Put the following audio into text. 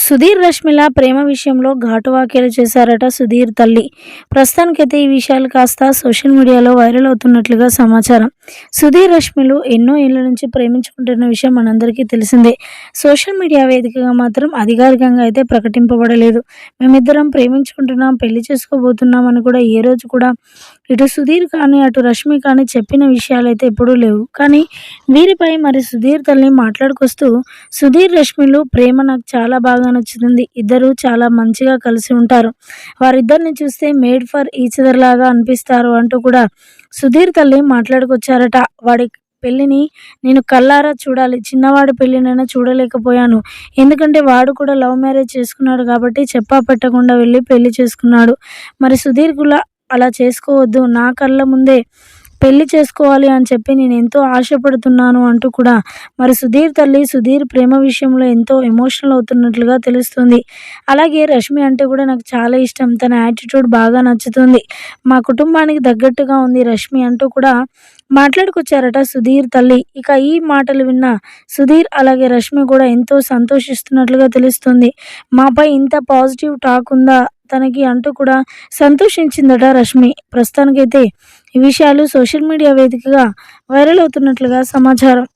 సుధీర్ రష్మిల ప్రేమ విషయంలో ఘాటు వ్యాఖ్యలు చేశారట సుధీర్ తల్లి. ప్రస్తుతానికైతే ఈ విషయాలు కాస్త సోషల్ మీడియాలో వైరల్ అవుతున్నట్లుగా సమాచారం. సుధీర్ రష్మిలు ఎన్నో ఏళ్ళ నుంచి ప్రేమించుకుంటున్న విషయం మనందరికీ తెలిసిందే. సోషల్ మీడియా వేదికగా మాత్రం అధికారికంగా అయితే ప్రకటింపబడలేదు. మేమిద్దరం ప్రేమించుకుంటున్నాం పెళ్ళి చేసుకోబోతున్నాం అని కూడా ఏ రోజు కూడా ఇటు సుధీర్ కానీ అటు రష్మి కానీ చెప్పిన విషయాలు అయితే ఎప్పుడూ లేవు. కానీ వీరిపై మరి సుధీర్ తల్లి మాట్లాడుకొస్తూ సుధీర్ రష్మిలు ప్రేమ నాకు చాలా బాగా నచ్చుతుంది. ఇద్దరు చాలా మంచిగా కలిసి ఉంటారు. వారిద్దరిని చూస్తే మేడ్ ఫర్ ఈచ్ అదర్ లాగా అనిపిస్తారు అంటూ కూడా సుధీర్ తల్లి మాట్లాడుకొచ్చారట వాడి పెళ్ళిని నేను కల్లారా చూడాలి. చిన్నవాడి పెళ్ళినైనా చూడలేకపోయాను. ఎందుకంటే వాడు కూడా లవ్ మ్యారేజ్ చేసుకున్నాడు కాబట్టి చెప్పా పెట్టకుండా వెళ్ళి పెళ్ళి చేసుకున్నాడు. మరి సుధీర్ కూడా అలా చేసుకోవద్దు. నా కళ్ళ ముందే పెళ్ళి చేసుకోవాలి అని చెప్పి నేను ఎంతో ఆశపడుతున్నాను అంటూ కూడా మరి సుధీర్ తల్లి సుధీర్ ప్రేమ విషయంలో ఎంతో ఎమోషనల్ అవుతున్నట్లుగా తెలుస్తుంది. అలాగే రష్మి అంటే కూడా నాకు చాలా ఇష్టం. తన యాటిట్యూడ్ బాగా నచ్చుతుంది. మా కుటుంబానికి తగ్గట్టుగా ఉంది రష్మి అంటూ కూడా మాట్లాడుకొచ్చారట సుధీర్ తల్లి. ఇక ఈ మాటలు విన్న సుధీర్ అలాగే రష్మి కూడా ఎంతో సంతోషిస్తున్నట్లుగా తెలుస్తుంది. మాపై ఇంత పాజిటివ్ టాక్ ఉందా తనకి అంటూ కూడా సంతోషించిందట రష్మి. ప్రస్తుతానికైతే ఈ విషయాలు సోషల్ మీడియా వేదికగా వైరల్ అవుతున్నట్లుగా సమాచారం.